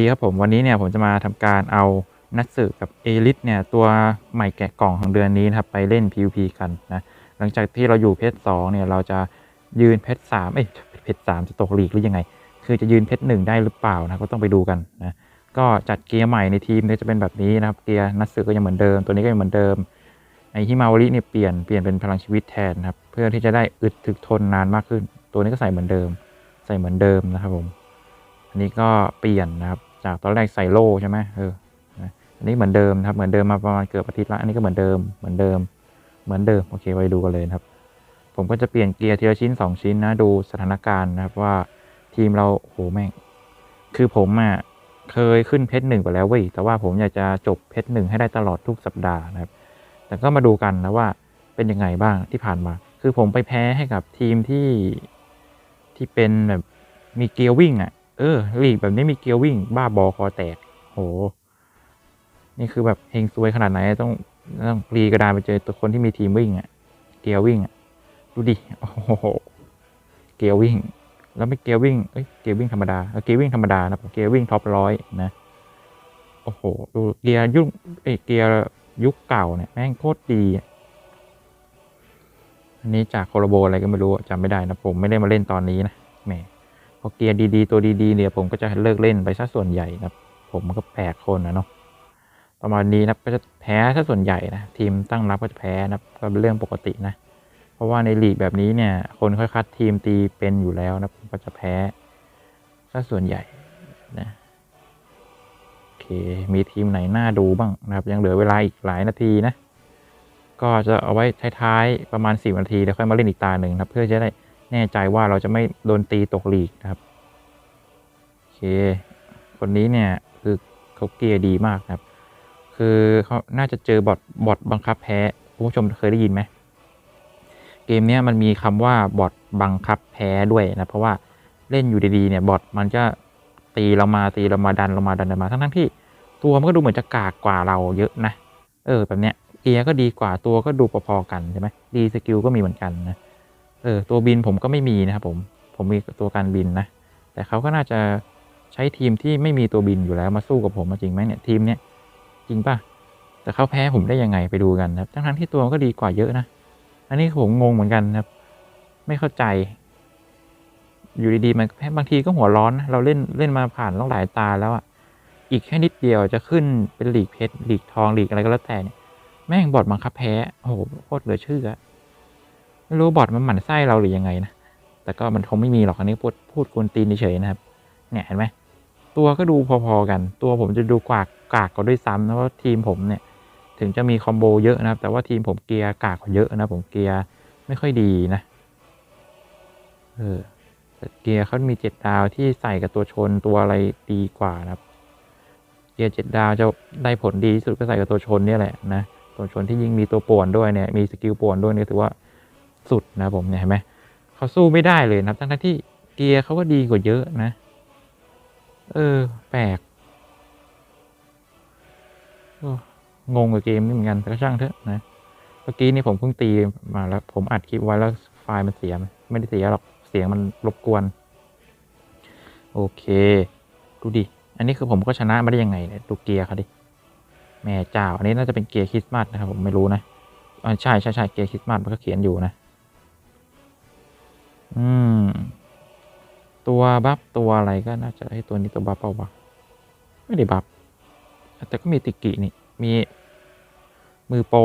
ดีครับผมวันนี้เนี่ยผมจะมาทำการเอานัตสึกับเอลิสเนี่ยตัวใหม่แกะกล่องของเดือนนี้นะครับไปเล่น PVP กันนะหลังจากที่เราอยู่เพชรสองเนี่ยเราจะยืนเพชรสามเอ้ยเพชรสามจะตกหลีกหรือยังไง คือจะยืนเพชรหนึ่งได้หรือเปล่านะก็ต้องไปดูกันนะก็จัดเกียร์ใหม่ในทีมเนี่ยจะเป็นแบบนี้นะครับเกียร์นัตสึก็ยังเหมือนเดิม ตัวนี้ก็ยังเหมือนเดิมไอฮิมาวาริเนี่ยเปลี่ยนเปลี่ยนเป็นพลังชีวิตแทนนะครับเพื่อที่จะได้อึดถึกทนนานมากขึ้น ตัวนี้ก็ใส่เหมือนเดิม ใส่เหมือนเดิมนะครับผม อันนี้ก็เปลี่ยนนะครับ จากตอนแรกใส่โล่ใช่ไหมเอออันนี้เหมือนเดิมครับ เหมือนเดิมมาประมาณเกือบอาทิตย์ละ อันนี้ก็เหมือนเดิม เหมือนเดิม เหมือนเดิม โอเค ไปดูกันเลยครับ ผมก็จะเปลี่ยนเกียร์ทีละชิ้น 2 ชิ้นนะ ดูสถานการณ์นะครับว่าทีมเราโหแม่ง คือผมอะเคยขึ้นเพชรหนึ่งไปแล้วเว้ย แต่ว่าผมอยากจะจบเพชรหนึ่งให้ได้ตลอดทุกสัปดาห์นะครับ แต่ก็มาดูกันนะว่าเป็นยังไงบ้างที่ผ่านมา คือผมไปแพ้ให้กับทีมที่ที่เป็นแบบมีเกียร์วิ่งอะ เออลีกแบบนี้มีเกียร์วิ่ง บ้าบอคอแตก โห นี่คือแบบเฮงซวยขนาดไหนต้องต้องปรีกระดานไปเจอตัวคนที่มีทีมวิ่งอะเกียร์วิ่งอะดูดิ โอ้โห เกียร์วิ่ง แล้วไม่เกียร์วิ่ง เอ้ย เกียร์วิ่งธรรมดาเกียร์วิ่งธรรมดานะเกียร์วิ่งท็อปร้อยนะ โอ้โห ดูเกียร์ยุคเอ้เกียร์ยุคเก่าเนี่ยแม่งโคตรดีอันนี้จากโคโลโบอะไรก็ไม่รู้จำไม่ได้นะผมไม่ได้มาเล่นตอนนี้นะแหม อเกียร์ดีๆ ตัวดีๆเนี่ยผมก็จะเลิกเล่นไปซะส่วนใหญ่นะผมก็แปดคนนะเนาะประมาณนี้นะก็จะแพ้ซะส่วนใหญ่นะทีมตั้งรับก็จะแพ้นะก็เป็นเรื่องปกตินะเพราะว่าในลีกแบบนี้เนี่ยคนค่อยคัดทีมตีเป็นอยู่แล้วนะผมก็จะแพ้ซะส่วนใหญ่นะโอเคมีทีมไหนน่าดูบ้างนะครับยังเหลือเวลาอีกหลายนาทีนะก็จะเอาไว้ท้ายๆประมาณ4นาทีแล้วค่อยมาเล่นอีกตาหนึ่งนะเพื่อจะได้ แน่ใจว่าเราจะไม่โดนตีตกหลีกนะครับโอเคคนนี้เนี่ยคือเขาเกียร์ดีมากครับ คือเขาน่าจะเจอบอทบอทบังคับแพ้ผู้ชมเคยได้ยินไหมเกมเนี้ยมันมีคำว่าบอทบังคับแพ้ด้วยนะเพราะว่าเล่นอยู่ดีๆเนี่ยบอทมันจะตีเรามาตีเรามาดันเรามาดันเรามาทั้งทั้งๆที่ ตัวมันก็ดูเหมือนจะกากกว่าเราเยอะนะ เออแบบเนี้ยเกียร์ก็ดีกว่าตัวก็ดูพอๆกันใช่ไหมดีสกิลก็มีเหมือนกันนะ เออตัวบินผมก็ไม่มีนะครับผมผมมีตัวการบินนะ แต่เขาก็น่าจะใช้ทีมที่ไม่มีตัวบินอยู่แล้วมาสู้กับผมจริงไหมเนี่ยทีมเนี้ยจริงป่ะแต่เขาแพ้ผมได้ยังไงไปดูกันนะครับทั้งๆที่ตัวมันก็ดีกว่าเยอะนะอันนี้ผมงงเหมือนกันครับ ไม่เข้าใจ อยู่ดีๆมันแพ้บางทีก็หัวร้อนนะเราเล่นเล่นมาผ่านต้องหลายตาแล้วอะอีกแค่นิดเดียวจะขึ้นเป็นหลีกเพชรหลีกทองหลีกอะไรก็แล้วแต่เนี่ยแม่งบอดบังคับแพ้โอ้โหโคตรเหลือเชื่อ ไม่รู้บอทมันหมั่นไส้เราหรือยังไงนะ แต่ก็มันคงไม่มีหรอกอันนี้พูดพูดกวนตีนเฉยๆนะครับ เนี่ยเห็นไหมตัวก็ดูพอๆกัน ตัวผมจะดูกวากกากกว่าด้วยซ้ำนะเพราะทีมผมเนี่ย ถึงจะมีคอมโบเยอะนะครับ แต่ว่าทีมผมเกียร์กากกว่าเยอะนะผมเกียร์ไม่ค่อยดีนะ เออเกียร์เขามีเจ็ดดาวที่ใส่กับตัวชนตัวอะไรดีกว่านะครับ เกียร์เจ็ดดาวจะได้ผลดีที่สุดก็ใส่กับตัวชนเนี่ยแหละนะ ตัวชนที่ยิ่งมีตัวป่วนด้วยเนี่ย มีสกิลป่วนด้วยนี่ถือว่า สุดนะผมเนี่ยเห็นไหมเขาสู้ไม่ได้เลยนะทั้งที่เกียร์เขาก็ดีกว่าเยอะนะ เออ แปลกงงกับเกมนี่เหมือนกันแต่ก็ช่างเถอะนะเมื่อกี้นี่ผมเพิ่งตีมาแล้ว ผมอัดคลิปไว้แล้วไฟล์มันเสียไม่ได้เสียหรอกเสียงมันรบกวน โอเค ดูดิ อันนี้คือผมก็ชนะมาได้ยังไงเนี่ยดูเกียร์เขาดิแม่เจ้า อันนี้น่าจะเป็นเกียร์คริสต์มาสนะครับผมไม่รู้นะอ่าใช่ใช่ใช่เกียร์คริสต์มาสมันก็เขียนอยู่นะ อืม ตัวบัฟตัวอะไรก็น่าจะให้ตัวนี้ตัวบัฟเปล่าวะไม่ได้บัฟแต่ก็มีติกินี่ มีมือโปร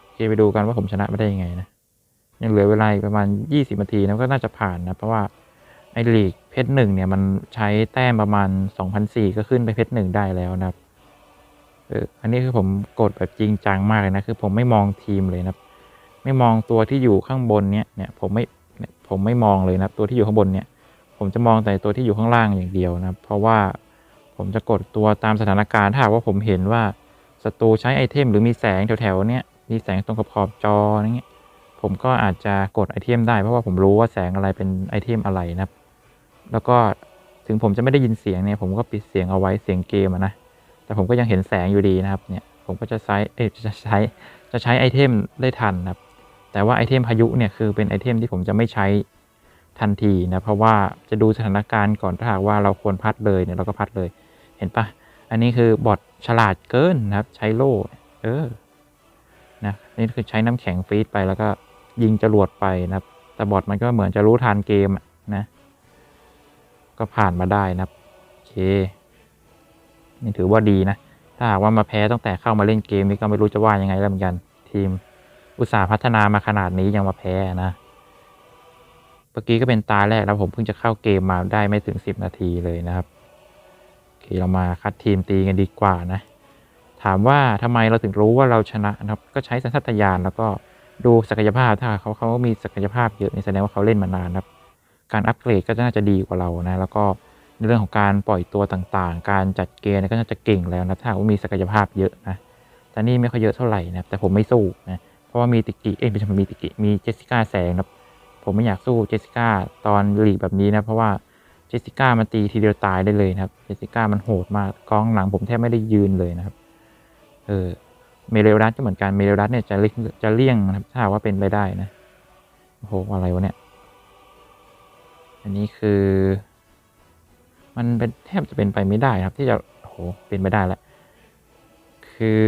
โอเคไปดูกันว่าผมชนะไม่ได้ยังไงนะ ยังเหลือเวลาประมาณยี่สิบนาทีนะก็น่าจะผ่านนะ เพราะว่าไอลีกเพชรหนึ่งเนี่ยมันใช้แต้มประมาณสองพันสี่ก็ขึ้นไปเพชรหนึ่งได้แล้วนะครับเอออันนี้คือผมกดแบบจริงจังมากเลยนะ คือผมไม่มองทีมเลยนะ ไม่มองตัวที่อยู่ข้างบนเนี้ยเนี่ยผมไม่ เนี่ยผมไม่มองเลยนะตัวที่อยู่ข้างบนเนี่ย ผมจะมองแต่ตัวที่อยู่ข้างล่างอย่างเดียวนะเพราะว่าผมจะกดตัวตามสถานการณ์ถ้าหากว่าผมเห็นว่าศัตรูใช้ไอเทมหรือมีแสงแถวๆเนี้ยมีแสงตรงขอบจออย่างเงี้ยผมก็อาจจะกดไอเทมได้เพราะว่าผมรู้ว่าแสงอะไรเป็นไอเทมอะไรนะครับ แล้วก็ถึงผมจะไม่ได้ยินเสียงเนี่ย ผมก็ปิดเสียงเอาไว้เสียงเกมนะแต่ผมก็ยังเห็นแสงอยู่ดีนะครับเนี่ยผมก็จะใช้เอ๊จะใช้จะใช้ไอเทมได้ทันนะครับ แต่ว่าไอเทมพายุเนี่ยคือเป็นไอเทมที่ผมจะไม่ใช้ทันทีนะ เพราะว่าจะดูสถานการณ์ก่อนถ้าหากว่าเราควรพัดเลยเนี่ยเราก็พัดเลย เห็นปะอันนี้คือบอทฉลาดเกินนะครับ ใช้โล่ เออ นะนี่คือใช้น้ำแข็งฟีดไปแล้วก็ยิงจรวดไปนะครับ แต่บอทมันก็เหมือนจะรู้ทันเกมนะ ก็ผ่านมาได้นะครับโอเค นี่ถือว่าดีนะ ถ้าหากว่ามาแพ้ตั้งแต่เข้ามาเล่นเกมนี้ก็ไม่รู้จะว่ายังไงแล้วเหมือนกันทีม อุตสาห์พัฒนามาขนาดนี้ยังมาแพ้นะเมื่อกี้ก็เป็นตาแรกแล้วผมเพิ่งจะเข้าเกมมาได้ไม่ถึงสิบนาทีเลยนะครับโอเคเรามาคัดทีมตีกันดีกว่านะ ถามว่าทำไมเราถึงรู้ว่าเราชนะนะครับ ก็ใช้สัญชาตญาณแล้วก็ดูศักยภาพถ้าเขาเขามีศักยภาพเยอะนี่แสดงว่าเขาเล่นมานานครับ การอัปเกรดก็น่าจะดีกว่าเรานะ แล้วก็ในเรื่องของการปล่อยตัวต่างๆ การจัดเกมก็น่าจะเก่งแล้วนะถ้าหากว่ามีศักยภาพเยอะนะแต่นี่ไม่ค่อยเยอะเท่าไหร่นะแต่ผมไม่สู้นะ เพราะว่ามีติกิเอ้ยไม่ใช่มีติกิมีเจสสิก้าแสงนะผมไม่อยากสู้เจสสิก้าตอนลีกแบบนี้นะเพราะว่าเจสสิก้ามันตีทีเดียวตายได้เลยนะครับเจสสิก้ามันโหดมากกองหลังผมแทบไม่ได้ยืนเลยนะครับ เออเมเรลดัสก็เหมือนกันเมเรลดัสเนี่ยจะเลี่ยงจะเลี่ยงนะครับถ้าว่าเป็นไปได้นะโอ้โหอะไรวะเนี่ย อันนี้คือ มันเป็นแทบจะเป็นไปไม่ได้ครับ ที่จะโอ้โหเป็นไปได้แล้ว คือ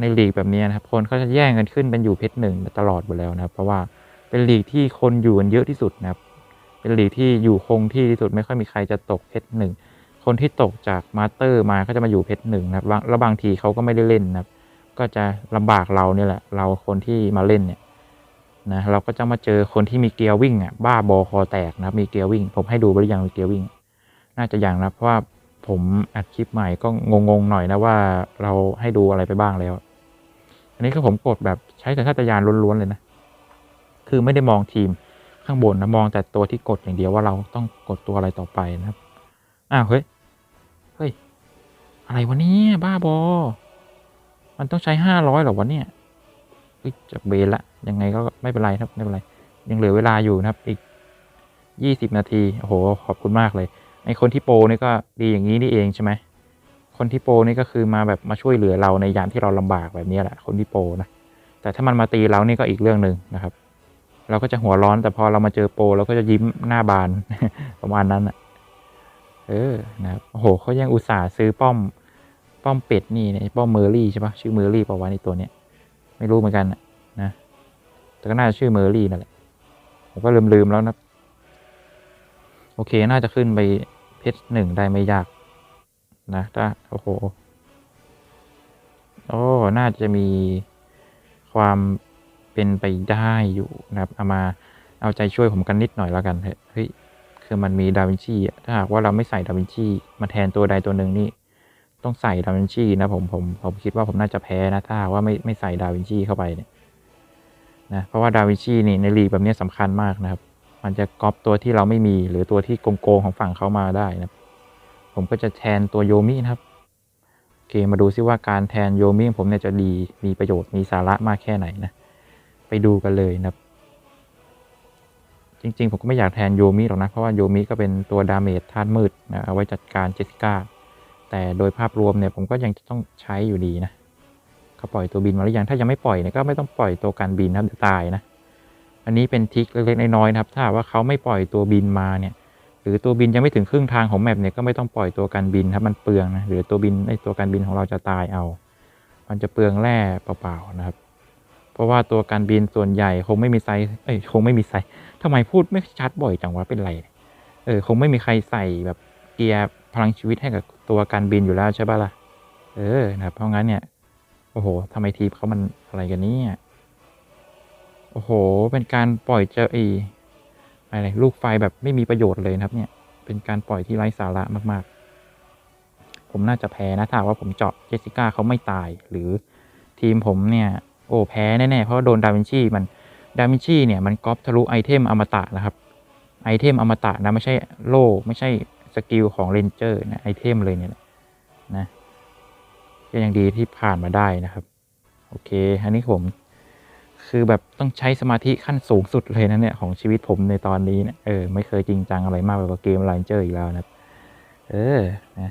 ในลีกแบบนี้นะครับ คนเขาจะแย่งกันขึ้นเป็นอยู่เพชรหนึ่งตลอดหมดแล้วนะครับ เพราะว่าเป็นลีกที่คนอยู่กันเยอะที่สุดนะครับ เป็นลีกที่อยู่คงที่ที่สุดไม่ค่อยมีใครจะตกเพชรหนึ่งคนที่ตกจากมาสเตอร์มาก็จะมาอยู่เพชรหนึ่งนะครับแล้วบางทีเขาก็ไม่ได้เล่นนะครับ ก็จะลำบากเราเนี่ยแหละ เราคนที่มาเล่นเนี่ยนะเราก็จะมาเจอคนที่มีเกียร์วิ่งอะบ้าบอคอแตกนะครับมีเกียร์วิ่ง ผมให้ดูไปหรือยังมีเกียร์วิ่ง น่าจะยังนะเพราะว่า ผมอัดคลิปใหม่ก็งงๆหน่อยนะว่าเราให้ดูอะไรไปบ้างแล้ว อันนี้คือผมกดแบบใช้สัญชาตญาณล้วนๆเลยนะ คือไม่ได้มองทีมข้างบนนะมองแต่ตัวที่กดอย่างเดียวว่าเราต้องกดตัวอะไรต่อไปนะครับ อ้าวเฮ้ย เฮ้ย อะไรวะเนี่ยบ้าบอ มันต้องใช้ห้าร้อยหรอวะเนี่ยจะเบนละ ยังไงก็ไม่เป็นไรครับไม่เป็นไร ยังเหลือเวลาอยู่นะครับอีกยี่สิบนาที โอ้โห ขอบคุณมากเลย ไอคนที่โปรนี่ก็ดีอย่างนี้นี่เองใช่ไหมคนที่โปรนี่ก็คือมาแบบมาช่วยเหลือเราในยามที่เราลำบากแบบนี้แหละ คนที่โปรนะแต่ถ้ามันมาตีเรานี่ก็อีกเรื่องหนึ่งนะครับ เราก็จะหัวร้อนแต่พอเรามาเจอโปรเราก็จะยิ้มหน้าบานประมาณนั้นอะเออนะครับโอ้โหเขายังอุตส่าห์ซื้อป้อมป้อมเป็ดนี่เนี่ยป้อมเมอร์รี่ใช่ปะชื่อเมอร์รี่ปะวะในตัวเนี้ยไม่รู้เหมือนกันนะนะแต่ก็น่าจะชื่อเมอร์รี่นั่นแหละผมก็ลืมๆแล้วนะ โอเคน่าจะขึ้นไป เพชรหนึ่งได้ไม่ยาก นะถ้าโอ้โห โอ้ น่าจะมีความเป็นไปได้อยู่นะครับ เอามาเอาใจช่วยผมกันนิดหน่อยแล้วกันเฮ้ยคือมันมีดาวินชีถ้าหากว่าเราไม่ใส่ดาวินชีมาแทนตัวใดตัวหนึ่งนี่ ต้องใส่ดาวินชีนะผมผมผมคิดว่าผมน่าจะแพ้นะถ้าหากว่าไม่ไม่ใส่ดาวินชีเข้าไปเนี่ยนะเพราะว่าดาวินชีนี่ในลีกแบบนี้สำคัญมากนะครับ มันจะก๊อปตัวที่เราไม่มี หรือตัวที่โกงๆของฝั่งเขามาได้นะผมก็จะแทนตัวโยมินะครับโอเคมาดูซิว่าการแทนโยมิของผมเนี่ยจะดีมีประโยชน์มีสาระมากแค่ไหนนะ ไปดูกันเลยนะครับ จริงๆ ผมก็ไม่อยากแทนโยมิหรอกนะ เพราะว่าโยมิก็เป็นตัวดาเมจธาตุมืดนะเอาไว้จัดการเจสิก้าแต่โดยภาพรวมเนี่ยผมก็ยังจะต้องใช้อยู่ดีนะเขาปล่อยตัวบินมาหรือยังถ้ายังไม่ปล่อยเนี่ยก็ไม่ต้องปล่อยตัวการบินนะเดี๋ยวตายนะ อันนี้เป็นทิคเล็กๆน้อยๆนะครับ ถ้าว่าเขาไม่ปล่อยตัวบินมาเนี่ยหรือตัวบินยังไม่ถึงครึ่งทางของแมปเนี่ยก็ไม่ต้องปล่อยตัวการบินครับมันเปลืองนะหรือตัวบินไอตัวการบินของเราจะตายเอา มันจะเปลืองแร่เปล่าๆนะครับ เพราะว่าตัวการบินส่วนใหญ่คงไม่มีไซส์เอ้ยคงไม่มีไซส์ทำไมพูดไม่ชัดบ่อยจังวะเป็นไรเออคงไม่มีใครใส่แบบเกียร์พลังชีวิตให้กับตัวการบินอยู่แล้วใช่ปะล่ะเออนะครับเพราะงั้นเนี่ยโอ้โหทำไมทีมเขามันอะไรกันเนี่ย โอ้โห เป็นการปล่อยเจอไออะไรลูกไฟแบบไม่มีประโยชน์เลยนะครับ เนี่ย เป็นการปล่อยที่ไร้สาระมากๆ ผมน่าจะแพ้นะถ้าว่าผมเจาะเจสสิก้าเขาไม่ตาย หรือทีมผมเนี่ย โอ้แพ้แน่ๆ เพราะโดนดาวินชีมันดาวินชีเนี่ยมันก๊อปทะลุไอเทมอมตะนะครับ ไอเทมอมตะนะไม่ใช่โล่ไม่ใช่สกิลของเรนเจอร์นะไอเทมเลยเนี่ยนะก็ยังดีที่ผ่านมาได้นะครับ โอเค อันนี้ผม คือแบบต้องใช้สมาธิขั้นสูงสุดเลยนะเนี่ย ของชีวิตผมในตอนนี้เนี่ยเออไม่เคยจริงจังอะไรมากไปกว่าเกมไลน์เจอร์อีกแล้วนะเออนะ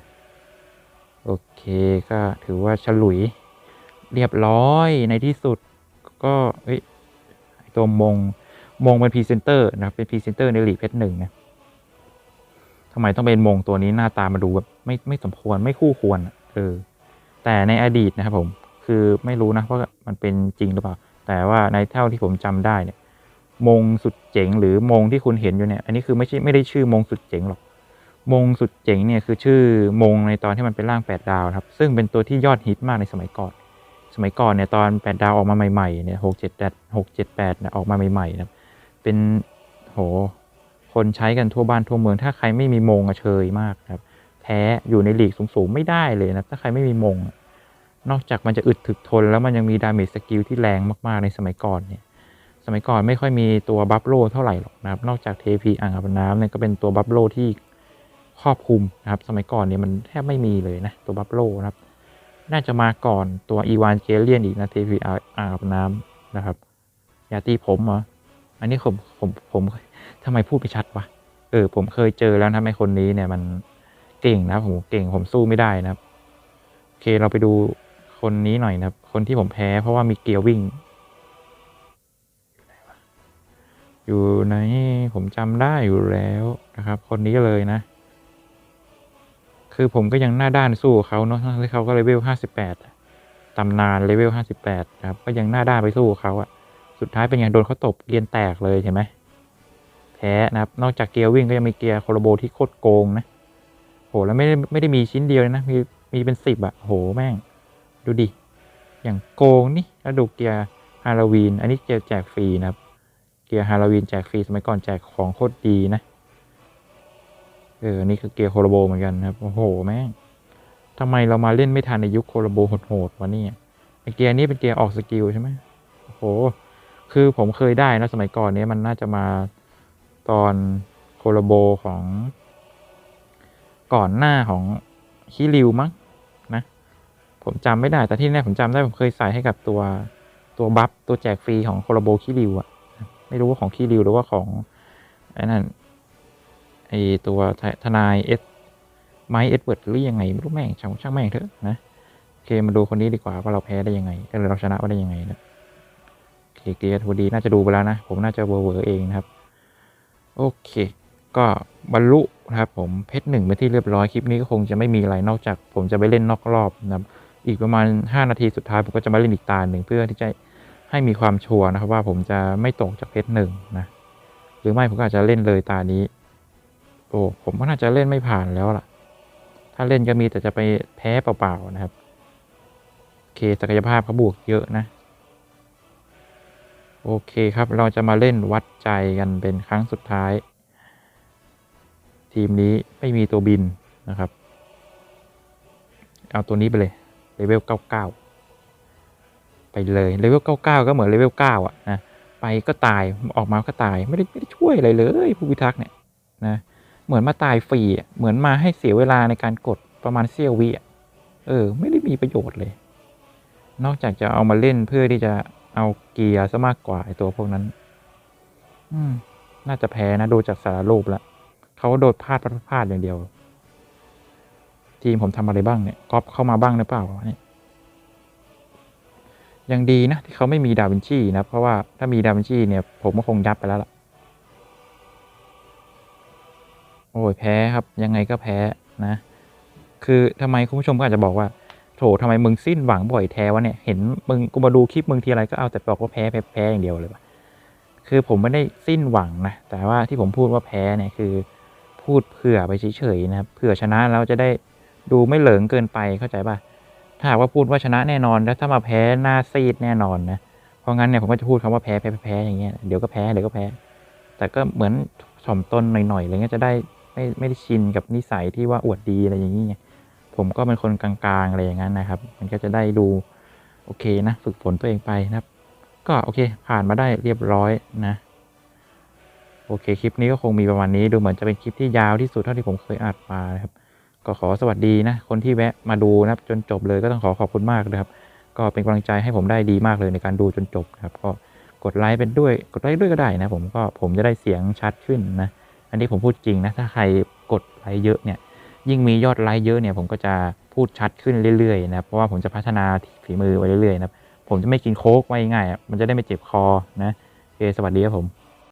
โอเคก็ถือว่าฉลุยเรียบร้อยในที่สุดก็เอ้ยตัวมงมงเป็นพรีเซนเตอร์นะครับเป็นพรีเซนเตอร์ในลีกเพชรหนึ่งนะทำไมต้องเป็นมงตัวนี้หน้าตามาดูแบบไม่ไม่สมควรไม่คู่ควรเออแต่ในอดีตนะครับผม คือไม่รู้นะว่ามันเป็นจริงหรือเปล่า แต่ว่าในเท่าที่ผมจำได้เนี่ย มงสุดเจ๋งหรือมงที่คุณเห็นอยู่เนี่ย อันนี้คือไม่ใช่ไม่ได้ชื่อมงสุดเจ๋งหรอก มงสุดเจ๋งเนี่ยคือชื่อมงในตอนที่มันเป็นร่างแปดดาวครับ ซึ่งเป็นตัวที่ยอดฮิตมากในสมัยก่อน สมัยก่อนเนี่ยตอนแปดดาวออกมาใหม่ๆเนี่ยหกเจ็ดแปดหกเจ็ดแปดเนี่ยออกมาใหม่ๆนะครับเป็นโหคนใช้กันทั่วบ้านทั่วเมือง ถ้าใครไม่มีมงอะเชยมากครับแพ้อยู่ในหลีกสูงๆไม่ได้เลยนะถ้าใครไม่มีมงอะ นอกจากมันจะอึดถึกทน แล้วมันยังมีดาเมจสกิลที่แรงมาก ๆ ในสมัยก่อนเนี่ย สมัยก่อนไม่ค่อยมีตัวบัฟโลเท่าไหร่หรอกนะครับ นอกจากเทพีอ่างอาบน้ำเนี่ยก็เป็นตัวบัฟโลที่ครอบคลุมนะครับ สมัยก่อนเนี่ยมันแทบไม่มีเลยนะตัวบัฟโลนะครับ น่าจะมาก่อนตัวอีวานเกเลียนอีกนะเทพีอ่างอาบน้ำนะครับอย่าตีผมเหรออันนี้ผมผมผมทำไมพูดไปชัดวะเออผมเคยเจอแล้วนะไอ้คนนี้เนี่ยมันเก่งนะผมเก่งผมสู้ไม่ได้นะครับ โอเคเราไปดู คนนี้หน่อยนะครับ คนที่ผมแพ้เพราะว่ามีเกียร์วิ่ง อยู่ไหนผมจำได้อยู่แล้วนะครับ คนนี้เลยนะ คือผมก็ยังหน้าด้านสู้เขาเนาะที่เขาก็เลเวลห้าสิบแปดตำนานเลเวลห้าสิบแปดครับ ก็ยังหน้าด้านไปสู้เขาอะสุดท้ายเป็นไงโดนเขาตบเกียร์แตกเลยเห็นไหมแพ้นะครับ นอกจากเกียร์วิ่งก็ยังมีเกียร์โคโรโบที่โคตรโกงนะโหแล้วไม่ได้ไม่ได้มีชิ้นเดียวเลยนะ มีมีเป็นสิบอะโหแม่ง ดูดิ อย่างโกงนี่แล้วดูเกียร์ฮาโลวีน อันนี้เกียร์แจกฟรีนะครับ เกียร์ฮาโลวีนแจกฟรีสมัยก่อนแจกของโคตรดีนะ เออ นี่คือเกียร์โคโรโบเหมือนกันนะครับ โอ้โห แม่งทำไมเรามาเล่นไม่ทันในยุคโคโรโบโหดๆวะเนี่ยเกียร์นี้เป็นเกียร์ออกสกิลใช่ไหมโอ้โห คือผมเคยได้นะสมัยก่อนเนี้ยมันน่าจะมาตอนโคโรโบของก่อนหน้าของคิริวมั้ง ผมจำไม่ได้ แต่ที่แน่ผมจำได้ผมเคยใส่ให้กับตัวตัวบัฟตัวแจกฟรีของโคโรโบคิริวอะไม่รู้ว่าของคิริวหรือว่าของไอ้นั่นไอตัวทนายเอสไมเอ็ดเวิร์ดหรือยังไงไม่รู้แม่งช่างช่างแม่งเถอะนะโอเคมาดูคนนี้ดีกว่าว่าเราแพ้ได้ยังไงหรือเราชนะว่าได้ยังไงนะโอเคเกียร์ทูดีน่าจะดูไปแล้วนะ ผมน่าจะเวอร์เวอร์เองนะครับ โอเค ก็บรรลุนะครับผมเพชรหนึ่งเป็นที่เรียบร้อยคลิปนี้ก็คงจะไม่มีอะไรนอกจาก ผมจะไปเล่นนอกรอบนะครับ อีกประมาณ 5 นาทีสุดท้ายผมก็จะมาเล่นอีกตาหนึ่งเพื่อที่จะให้มีความชัวร์นะครับว่าผมจะไม่ตกจากเพชรหนึ่งนะหรือไม่ผมก็อาจจะเล่นเลยตานี้ โอ้ผมก็น่าจะเล่นไม่ผ่านแล้วล่ะ ถ้าเล่นก็มีแต่จะไปแพ้เปล่าๆนะครับโอเคศักยภาพเขาบวกเยอะนะ โอเคครับเราจะมาเล่นวัดใจกันเป็นครั้งสุดท้าย ทีมนี้ไม่มีตัวบินนะครับ เอาตัวนี้ไปเลย เลเวล 99 ไปเลยเลเวล 99 ก็เหมือนเลเวล 9 อะนะไปก็ตายออกมาก็ตายไม่ได้ไม่ได้ช่วยอะไรเลยผู้พิทักษ์เนี่ยนะเหมือนมาตายฟรีเหมือนมาให้เสียเวลาในการกดประมาณเสี้ยววิอะเออ ไม่ได้มีประโยชน์เลย นอกจากจะเอามาเล่นเพื่อที่จะเอาเกียร์ซะมากกว่าไอตัวพวกนั้น อืม น่าจะแพ้นะ ดูจากสารรูปแล้วเขาโดดพลาดพลาดพลาดอย่างเดียว ทีมผมทำอะไรบ้างเนี่ยก๊อปเข้ามาบ้างหรือเปล่าเนี่ยยังดีนะที่เขาไม่มีดาวินชีนะ เพราะว่าถ้ามีดาวินชีเนี่ย ผมก็คงยับไปแล้วล่ะ โอ้ยแพ้ครับ ยังไงก็แพ้นะ คือทำไมคุณผู้ชมก็อาจจะบอกว่าโถทำไมมึงสิ้นหวังบ่อยแท้วะเนี่ยเห็นมึงกูมาดูคลิปมึงทีไรก็เอาแต่บอกว่าแพ้แพ้แพ้อย่างเดียวเลยคือผมไม่ได้สิ้นหวังนะแต่ว่าที่ผมพูดว่าแพ้เนี่ยคือ พูดเผื่อไปเฉยๆนะครับเผื่อชนะแล้วจะได้ ดูไม่เหลิงเกินไปเข้าใจป่ะ ถ้าหากว่าพูดว่าชนะแน่นอน แล้วถ้ามาแพ้หน้าซีดแน่นอนนะ เพราะงั้นเนี่ยผมก็จะพูดคำว่าแพ้แพ้แพ้แพ้อย่างเงี้ย เดี๋ยวก็แพ้เดี๋ยวก็แพ้ แต่ก็เหมือนถ่อมตนหน่อยๆอะไรเงี้ยจะได้ไม่ไม่ได้ชินกับนิสัยที่ว่าอวดดีอะไรอย่างเงี้ยผมก็เป็นคนกลางๆอะไรอย่างนั้นนะครับ มันก็จะได้ดูโอเคนะฝึกฝนตัวเองไปนะครับ ก็โอเคผ่านมาได้เรียบร้อยนะ โอเคคลิปนี้ก็คงมีประมาณนี้ดูเหมือนจะเป็นคลิปที่ยาวที่สุดเท่าที่ผมเคยอัดมานะครับ ก็ขอสวัสดีนะ คนที่แวะมาดูนะครับ จนจบเลยก็ต้องขอขอบคุณมากนะครับ ก็เป็นกำลังใจให้ผมได้ดีมากเลยในการดูจนจบนะครับ ก็กดไลค์เป็นด้วยกดไลค์ด้วยก็ได้นะ ผมก็ผมจะได้เสียงชัดขึ้นนะ อันนี้ผมพูดจริงนะ ถ้าใครกดไลค์เยอะเนี่ย ยิ่งมียอดไลค์เยอะเนี่ย ผมก็จะพูดชัดขึ้นเรื่อยๆนะเพราะว่าผมจะพัฒนาฝีมือไปเรื่อยๆนะผมจะไม่กินโค้กไว้ง่ายอะมันจะได้ไม่เจ็บคอนะโอเคสวัสดีครับผม